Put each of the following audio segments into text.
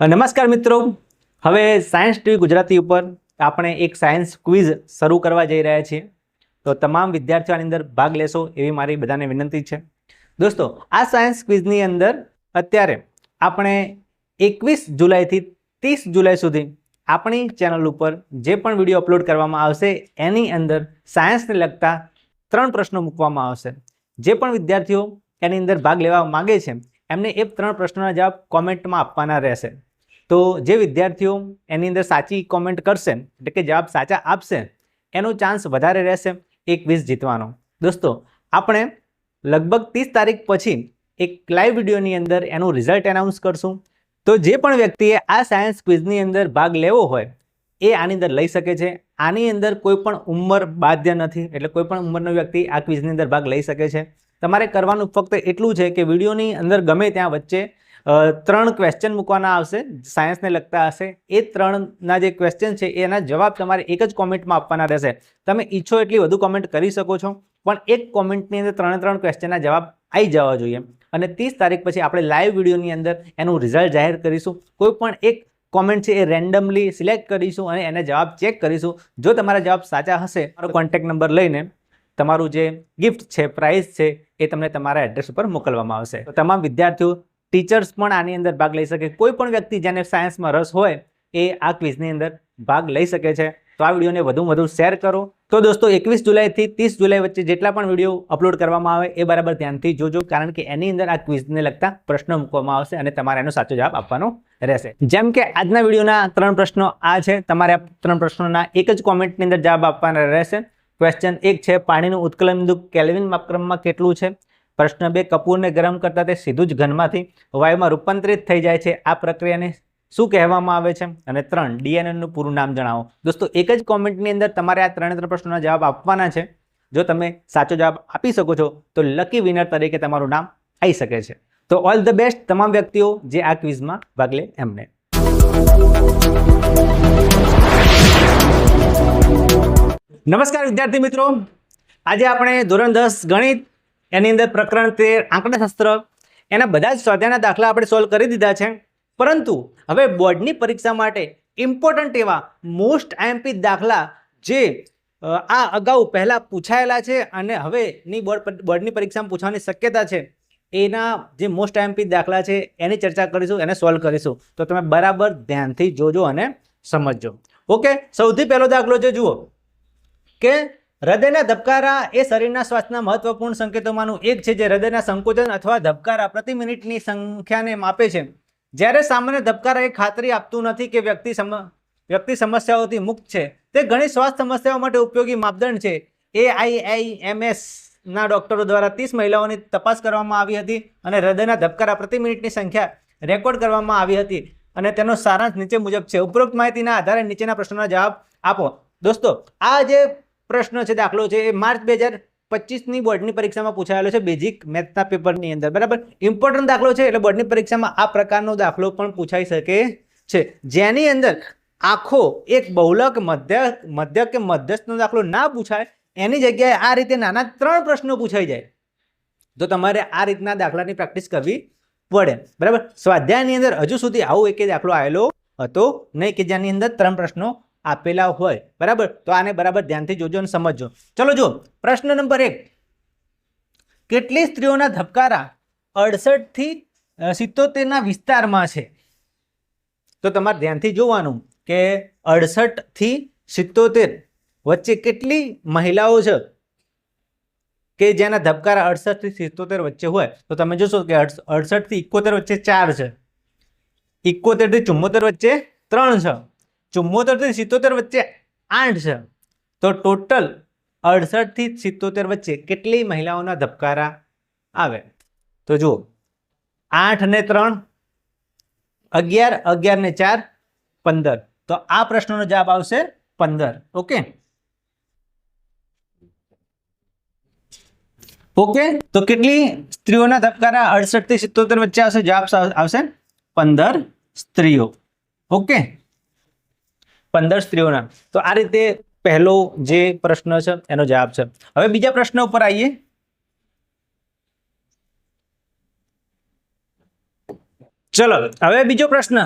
નમસ્કાર મિત્રો. હવે સાયન્સ ટીવી ગુજરાતી ઉપર આપણે એક સાયન્સ ક્વિઝ શરૂ કરવા જઈ રહ્યા છીએ. તો તમામ વિદ્યાર્થીઓ આની અંદર ભાગ લેશો એવી મારી બધાને વિનંતી છે. દોસ્તો, આ સાયન્સ ક્વિઝની અંદર અત્યારે આપણે એકવીસ જુલાઈથી ત્રીસ જુલાઈ સુધી આપણી ચેનલ ઉપર જે પણ વીડિયો અપલોડ કરવામાં આવશે એની અંદર સાયન્સને લગતા ત્રણ પ્રશ્નો મૂકવામાં આવશે. જે પણ વિદ્યાર્થીઓ એની અંદર ભાગ લેવા માગે છે એમને એ ત્રણ પ્રશ્નોના જવાબ કોમેન્ટમાં આપવાના રહેશે. તો જે વિદ્યાર્થીઓ એની અંદર સાચી કોમેન્ટ કરશે, એટલે કે જવાબ સાચા આપશે, એનો ચાન્સ વધારે રહેશે એક ક્વિઝ જીતવાનો. દોસ્તો, આપણે લગભગ ત્રીસ તારીખ પછી એક લાઈવ વિડીયોની અંદર એનું રિઝલ્ટ એનાઉન્સ કરશું. તો જે પણ વ્યક્તિએ આ સાયન્સ ક્વિઝની અંદર ભાગ લેવો હોય, એ આની અંદર લઈ શકે છે. આની અંદર કોઈ પણ ઉંમર બાધ્ય નથી, એટલે કોઈ પણ ઉંમરનો વ્યક્તિ આ ક્વિઝની અંદર ભાગ લઈ શકે છે. તમારે કરવાનું ફક્ત એટલું છે કે વિડીયોની અંદર ગમે ત્યાં વચ્ચે ત્રણ ક્વેશ્ચન મૂકવાના આવશે સાયન્સને લગતા હશે. એ ત્રણના જે ક્વેશ્ચન છે, એના જવાબ તમારે એક જ કોમેન્ટમાં આપવાના રહેશે. તમે ઈચ્છો એટલી વધુ કોમેન્ટ કરી શકો છો, પણ એક કોમેન્ટની અંદર ત્રણે ત્રણ ક્વેશ્ચનના જવાબ આવી જવા જોઈએ. અને ત્રીસ તારીખ પછી આપણે લાઈવ વિડીયોની અંદર એનું રિઝલ્ટ જાહેર કરીશું. કોઈ પણ એક કોમેન્ટ છે, એ રેન્ડમલી સિલેક્ટ કરીશું અને એને જવાબ ચેક કરીશું. જો તમારા જવાબ સાચા હશે, મારો કોન્ટેક્ટ નંબર લઈને તમારું જે ગિફ્ટ છે પ્રાઇઝ છે, એ તમને તમારા એડ્રેસ ઉપર મોકલવામાં આવશે. તો તમામ વિદ્યાર્થીઓ ટીચર્સ પણ આની અંદર ભાગ લઈ શકે. કોઈ પણ વ્યક્તિ જેને સાયન્સમાં રસ હોય, એ આ ક્વિઝની અંદર ભાગ લઈ શકે છે. તો આ વિડીયોને વધુમાં વધુ શેર કરો. તો દોસ્તો, એકવીસ જુલાઈથી ત્રીસ જુલાઈ વચ્ચે જેટલા પણ વીડિયો અપલોડ કરવામાં આવે, એ બરાબર ધ્યાનથી જોજો, કારણ કે એની અંદર આ ક્વિઝને લગતા પ્રશ્નો મૂકવામાં આવશે અને તમારે એનો સાચો જવાબ આપવાનો રહેશે. જેમ કે આજના વિડીયોના ત્રણ પ્રશ્નો આ છે. તમારે આ ત્રણ પ્રશ્નોના એક જ કોમેન્ટની અંદર જવાબ આપવાના રહેશે. ક્વેશ્ચન એક છે, પાણીનું ઉત્કલન બિંદુ કેલ્વિન માપક્રમમાં કેટલું છે? પ્રશ્ન બે, કપૂરને ગરમ કરતા તે સીધું જ ઘનમાંથી વાયુમાં રૂપાંતરિત થઈ જાય છે. આ પ્રક્રિયાને શું કહેવામાં આવે છે? અને ત્રણ, ડીએનએનું પૂરું નામ જણાવો. દોસ્તો, એક જ કોમેન્ટની અંદર તમારે આ ત્રણે ત્રણ પ્રશ્નોના જવાબ આપવાના છે. જો તમે સાચો જવાબ આપી શકો છો, તો લકી વિનર તરીકે તમારું નામ આવી શકે છે. તો ઓલ ધ બેસ્ટ તમામ વ્યક્તિઓ જે આ ક્વિઝમાં ભાગ લે એમને. નમસ્કાર વિદ્યાર્થી મિત્રો. આજે આપણે ધોરણ દસ ગણિત, એની અંદર પ્રકરણ તેર, આંકડાશાસ્ત્ર, એના બધા જ સ્વાધ્યાયના દાખલા આપણે સોલ્વ કરી દીધા છે. પરંતુ હવે બોર્ડની પરીક્ષા માટે ઇમ્પોર્ટન્ટ એવા મોસ્ટ આઈએમપી દાખલા જે આ અગાઉ પહેલાં પૂછાયેલા છે અને હવેની બોર્ડ બોર્ડની પરીક્ષામાં પૂછવાની શક્યતા છે, એના જે મોસ્ટ આઈએમપી દાખલા છે, એની ચર્ચા કરીશું, એને સોલ્વ કરીશું. તો તમે બરાબર ધ્યાનથી જોજો અને સમજજો. ઓકે સૌથી પહેલો દાખલો છે જુઓ. કે હૃદયના ધબકારા એ શરીરના શ્વાસના મહત્વપૂર્ણ સંકેતોમાંનું એક છે જે હૃદયના સંકોચન અથવા ધબકારા પ્રતિ મિનિટની સંખ્યાને માપે છે. જ્યારે સામાન્ય ધબકારા એ ખાતરી આપતું નથી કે વ્યક્તિ સમ, વ્યક્તિ સમસ્યાઓથી મુક્ત છે, તે ઘણી સ્વાસ્થ્ય સમસ્યાઓ માટે ઉપયોગી માપદંડ છે. એ આઈઆઈએમએસ ના ડોક્ટરો દ્વારા ત્રીસ મહિલાઓની તપાસ કરવામાં આવી હતી અને હૃદયના ધબકારા પ્રતિ મિનિટની સંખ્યા રેકોર્ડ કરવામાં આવી હતી અને તેનો સારાંશ નીચે મુજબ છે. ઉપરોક્ત માહિતીના આધારે નીચેના પ્રશ્નોના જવાબ આપો. દોસ્તો, આ જે પ્રશ્ન છે, દાખલો છે, એ માર્ચ બે હજાર પચીસની બોર્ડની પરીક્ષામાં પૂછાયેલો છે, બેઝિક મેથના પેપરની અંદર, બરાબર? ઇમ્પોર્ટન્ટ દાખલો છે, એટલે બોર્ડની પરીક્ષામાં આ પ્રકારનો દાખલો પણ પૂછાઈ શકે છે. જેની અંદર આખો એક બહુલક મધ્ય મધ્ય કે મધ્યસ્થનો દાખલો ના પૂછાય, એની જગ્યાએ આ રીતે નાના ત્રણ પ્રશ્નો પૂછાઈ જાય. તો તમારે આ રીતના દાખલાની પ્રેક્ટિસ કરવી પડે, બરાબર? સ્વાધ્યાયની અંદર હજુ સુધી આવો એક દાખલો આવેલો હતો નહીં કે જેની અંદર ત્રણ પ્રશ્નો આપેલા હોય. બરાબર? તો આને બરાબર ધ્યાનથી જોજો અને સમજજો. ચલો જો પ્રશ્ન નંબર એક. કેટલી સ્ત્રીઓના ધબકારા અડસઠથી સિત્તોતેરના વિસ્તારમાં છે? તો તમારે ધ્યાનથી જોવાનું કે અડસઠથી સિત્તોતેર વચ્ચે કેટલી મહિલાઓ છે? કે જેના ધબકારા અડસઠથી સિત્તોતેર વચ્ચે હોય. તો તમે જોશો કે અડસઠથી ઇકોતેર વચ્ચે ચાર છે. ઇકોતેરથી ચુમ્મોતેર વચ્ચે ત્રણ છે. ચુમ્મોતેરથી સિત્તોતેર વચ્ચે આઠ છે. તો ટોટલ અડસઠથી સિત્તોતેર વચ્ચે કેટલી મહિલાઓના ધબકારા આવે? તો જુઓ, આઠ ને ત્રણ, અગિયાર અગિયાર ને ચાર, પંદર. તો આ પ્રશ્નનો જવાબ આવશે પંદર. ઓકે? ઓકે? તો કેટલી સ્ત્રીઓના ધબકારા અડસઠથી સિત્તોતેર વચ્ચે આવશે? જવાબ આવશે પંદર સ્ત્રીઓ. ઓકે? પંદર સ્ત્રીઓના. તો આ રીતે પહેલો જે પ્રશ્ન છે, એનો જવાબ છે. હવે બીજા પ્રશ્ન ઉપર આવીએ. ચલો, હવે બીજો પ્રશ્ન.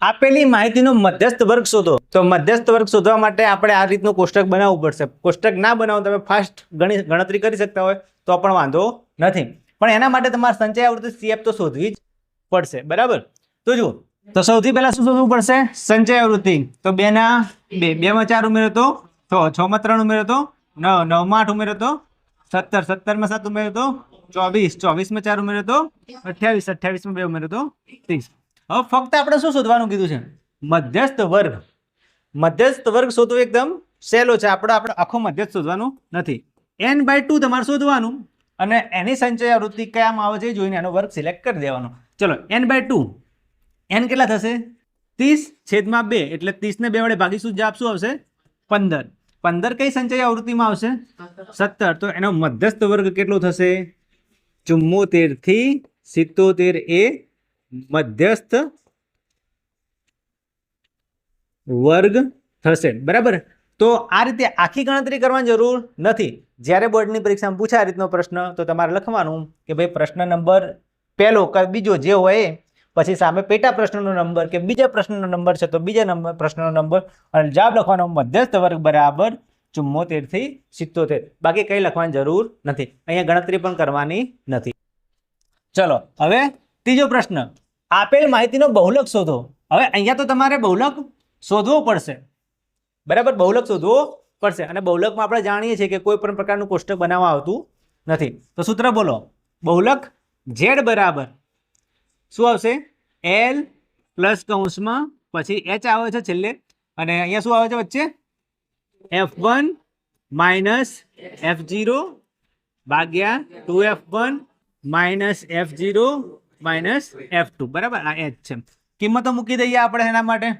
આપેલી માહિતીનો મધ્યસ્થ વર્ગ શોધો. તો મધ્યસ્થ વર્ગ શોધવા માટે આપણે આ રીતનું કોષ્ટક બનાવવું પડશે. કોષ્ટક ના બનાવો, તમે ફાસ્ટ ગણી, ગણતરી કરી શકતા હોય, તો પણ વાંધો નથી. પણ એના માટે તમારે સંચય આવૃત્તિ સીએફ તો શોધવી જ પડશે. બરાબર? તો જુઓ તો સૌથી પહેલા શું શોધવું પડશે? સંચય આવૃત્તિ. તો બે ના બે. બેમાં ચાર ઉમેરો તો છ. છમાં ત્રણ ઉમેરો તો નવ નવમાં આઠ ઉમેરો તો સત્તર. સત્તરમાં સાત ઉમેરો તો ચોવીસ. ચોવીસમાં ચાર ઉમેરો તો અઠ્યાવીસ. અઠ્યાવીસમાં બે ઉમેરો તો ત્રીસ. હવે ફક્ત આપણે શું શોધવાનું કીધું છે? મધ્યસ્થ વર્ગ. મધ્યસ્થ વર્ગ શોધવો એકદમ સહેલો છે. આપણે આપણે આખો મધ્યસ્થ શોધવાનું નથી. એન બાય ટુ તમારે શોધવાનું અને એની સંચય આવૃત્તિ કયામાં આવે છે જોઈને એનો વર્ગ સિલેક્ટ કરી દેવાનો. ચલો એન બાય ટુ એન કેટલા થશે? ત્રીસ છેદમાં બે, એટલે ત્રીસને બે વડે ભાગીશું જવાબ શું આવશે? પંદર. પંદર કઈ સંચય આવૃત્તિમાં આવશે? સત્તર. તો એનો મધ્યસ્થ વર્ગ કેટલો થશે? ચુમ્મોતેરથી સિત્તોતેર એ મધ્યસ્થ વર્ગ થશે. બરાબર? તો આ રીતે આખી ગણતરી કરવાની જરૂર નથી. જ્યારે બોર્ડની પરીક્ષામાં પૂછાય રીતનો પ્રશ્ન, તો તમારે લખવાનું કે ભાઈ પ્રશ્ન નંબર પહેલો કે બીજો જે હોય પછી સામે પેટા પ્રશ્નનો નંબર કે બીજા પ્રશ્નનો નંબર છે તો બીજા નંબર પ્રશ્નનો નંબર અને જવાબ લખવાનો મધ્યસ્થ વર્ગ બરાબર ચુમ્મોતેરથી સિત્તોતેર. બાકી કંઈ લખવાની જરૂર નથી. અહીંયા ગણતરી પણ કરવાની નથી. ચલો, હવે ત્રીજો પ્રશ્ન. આપેલ માહિતીનો બહુલક શોધો. હવે અહીંયા તો તમારે બહુલક શોધવો પડશે. બરાબર? બહુલક શોધવો પડશે. અને બહુલકમાં આપણે જાણીએ છીએ કે કોઈ પણ પ્રકારનું કોષ્ટક બનાવવા આવતું નથી. તો સૂત્ર બોલો. બહુલક ઝેડ બરાબર. શું આવશે? એલ પ્લસ કૌંસમાં પછી એચ આવે છે છેલ્લે. અને અહીંયા શું આવે છે વચ્ચે? F one minus F zero ભાગ્યા two F one minus F zero minus F two બરાબર? આ એચ છે. કિંમતો મૂકી દઈએ આપણે એના માટે.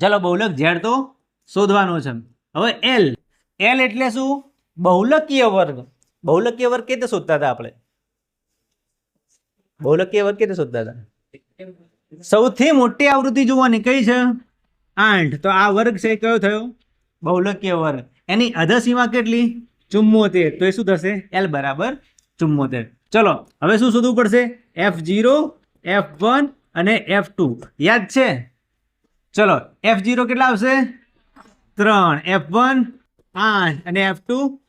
ચલો, બહુલક ઝેડ તો શોધવાનો છે. હવે એલ એલ એટલે શું? બહુલકીય વર્ગ. બહુલકીય વર્ગ કેતે શોધતા હતા આપણે? બહુલકીય વર્ગ કે શોધતા હતા સૌથી મોટી આવૃત્તિ જોવાની કઈ છે આઠ. તો આ વર્ગ છે, કયો થયો? બહુલકીય વર્ગ. એની અધસીમા કેટલી? ચુમ્મોતેર. તો એ શું થશે? એલ બરાબર ચુમ્મોતેર. ચલો, હવે શું શોધવું પડશે? એફ જીરો, એફ વન અને એફ ટુ. યાદ છે? ચલો, એફ જીરો કેટલા આવશે? ત્રણ. એફ વન આઠ અને એફ ટુ.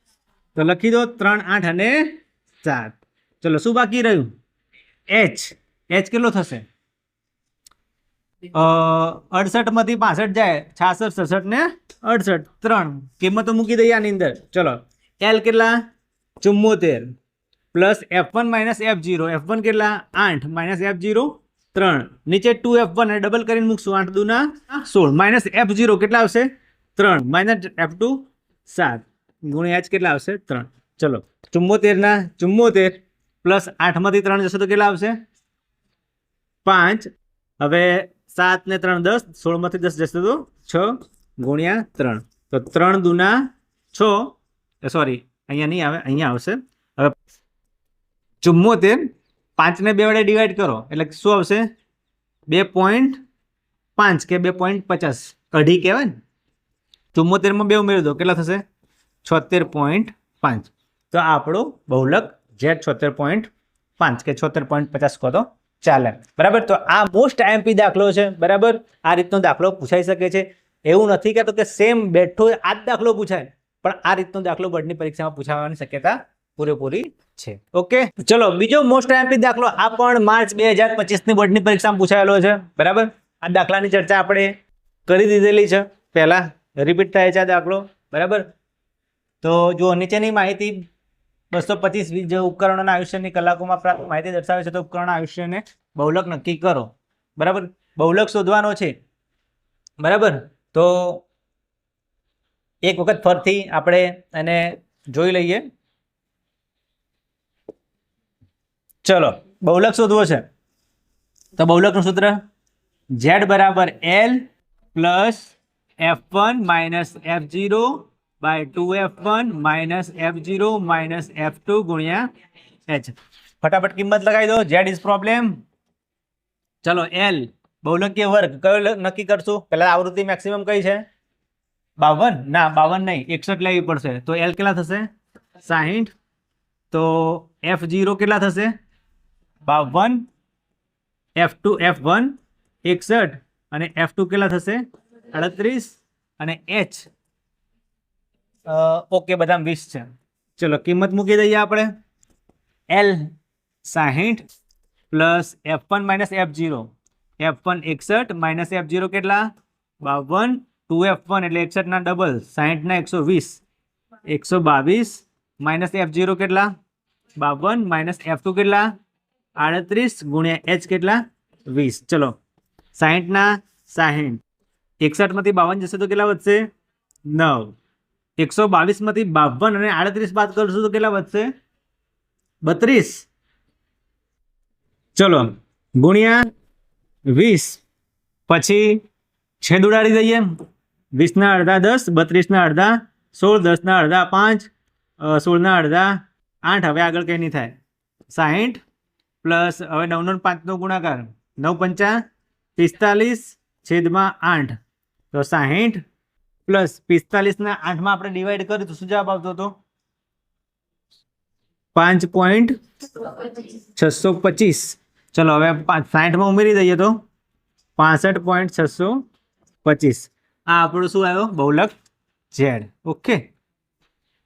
તો લખી દો ત્રણ, આઠ અને સાત ચલો, શું બાકી રહ્યું? એચ એચ કેટલો થશે? અડસઠમાંથી પાસઠ જાય. છાસઠ, સડસઠ ને અડસઠ. ત્રણ. કિંમતો મૂકી દઈએ આની અંદર. ચલો. એલ કેટલા? ચુમ્મોતેર. Plus F one minus F zero F one કેટલા? આઠ. માઇનસ એફ જીરો ત્રણ. નીચે ટુ એફ વન ડબલ કરીને મૂકશું. આઠ દુના સોળ. માઇનસ એફ જીરો કેટલા આવશે? ત્રણ. માઇનસ એફ ટુ સાત. ગુણ્યા એચ કેટલા આવશે? ત્રણ. ચલો. ચુમ્મોતેરના ચુમ્મોતેર. પ્લસ આઠમાંથી ત્રણ જશે તો કેટલા આવશે? પાંચ. હવે સાત ને ત્રણ દસ, સોળમાંથી દસ જશે તો છ ગુણ્યા ત્રણ. તો ત્રણ દુના છ. સોરી અહીંયા નહીં આવે, અહીંયા આવશે. હવે ચુમ્મોતેર. પાંચને બે વડે ડિવાઈડ કરો, એટલે શું આવશે? બે પોઈન્ટ પાંચ કે બે પોઈન્ટ પચાસ. કઢી કહેવાય ને? ચુમ્મોતેરમાં બે ઉમેરી દો, કેટલા થશે? છોતેર પોઈન્ટ પાંચ. તો આપણો બહુલક જેડ છોતેર પોઈન્ટ પાંચ કે છોતેર પોઈન્ટ પચાસ કહો તો ચાલે. બરાબર? તો આ મોસ્ટ આઈએમપી દાખલો છે, બરાબર? આ રીતનો દાખલો પૂછાઈ શકે છે. એવું નથી કહેતો કે સેમ બેઠો આ જ દાખલો પૂછાય. પણ આ રીતનો દાખલો બોર્ડની પરીક્ષામાં પૂછાવાની શક્યતા પૂરેપૂરી છે. ઓકે? ચલો, બીજો મોસ્ટ આઈએમપી દાખલો આ પણ માર્ચ બે હજાર પચીસની બોર્ડની પરીક્ષામાં પૂછાયેલો છે. બરાબર? આ દાખલાની ચર્ચા આપણે કરી દીધેલી છે. પહેલાં રિપીટ થાય છે આ દાખલો. બરાબર? તો જો નીચેની માહિતી બસો પચીસ જે ઉપકરણોના આયુષ્યની કલાકોમાં પ્રાપ્ત માહિતી દર્શાવે છે, તો ઉપકરણ આયુષ્યને બહુલક નક્કી કરો. બરાબર? બહુલક શોધવાનો છે. બરાબર? તો એક વખત ફરથી આપણે એને જોઈ લઈએ. ચલો, બહુલક શોધવો છે. તો બહુલકનું સૂત્ર ઝેડ બરાબર L plus F one minus F zero by two F one minus F zero minus F two ગુણ્યા એચ ફટાફટ કિંમત લગાવી દો. ઝેડ ઇઝ પ્રોબ્લેમ ચલો એલ બહુલકીય વર્ગ. કયો નક્કી કરશું? પહેલા આવૃત્તિ મેક્સિમમ કઈ છે? બાવન? ના, બાવન નહીં. એકસઠ લેવી પડશે. તો એલ કેટલા થશે? સાહીઠ. તો એફ જીરો કેટલા થશે? બાવન. એફ ટુ એફ વન એકસઠ. અને એફ ટુ કેટલા થશે? અડત્રીસ. અને એચ ઓકે બધા વીસ છે. ચલો, કિંમત મૂકી દઈએ આપણે. એલ સાહીઠ plus F one minus F zero F one એકસઠ માઇનસ એફ જીરો કેટલા? બાવન. ટુ એફ વન એટલે એકસઠના ડબલ સાહીઠના એકસો વીસ. એકસો બાવીસ માઇનસ એફ જીરો કેટલા? બાવન. માઇનસ એફ ટુ કેટલા? આડત્રીસ ગુણ્યા એચ કેટલા? વીસ. ચલો સાહીઠના સાહીઠ. એકસઠમાંથી બાવન જશે તો કેટલા વધશે? નવ. એકસો બાવીસમાંથી બાવન અને આડત્રીસ બાદ કરશું તો કેટલા વધશે? બત્રીસ. ચલો, ગુણ્યા વીસ. પછી છેદ ઉડાડી દઈએ. વીસના અડધા દસ, બત્રીસના અડધા સોળ, દસના અડધા પાંચ સોળના અડધા આઠ. હવે આગળ કંઈ નહીં થાય. સાહીઠ પ્લસ હવે નવનો પાંચનો ગુણાકાર. નવ પંચા પિસ્તાલીસ છેદમાં આઠ. તો સાહીઠ પ્લસ પિસ્તાલીસના આઠમાં આપણે ડિવાઈડ કર્યું તો શું જવાબ આવતો હતો? પાંચ પોઈન્ટ છસો પચીસ. ચલો, હવે સાઠમાં ઉમેરી દઈએ તો? પાસઠ પોઈન્ટ છસો પચીસ. આ આપણું શું આવ્યો? બહુલક ઝેડ. ઓકે.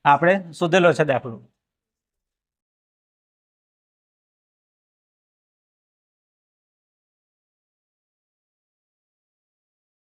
આપણે શોધેલો છે દાખલો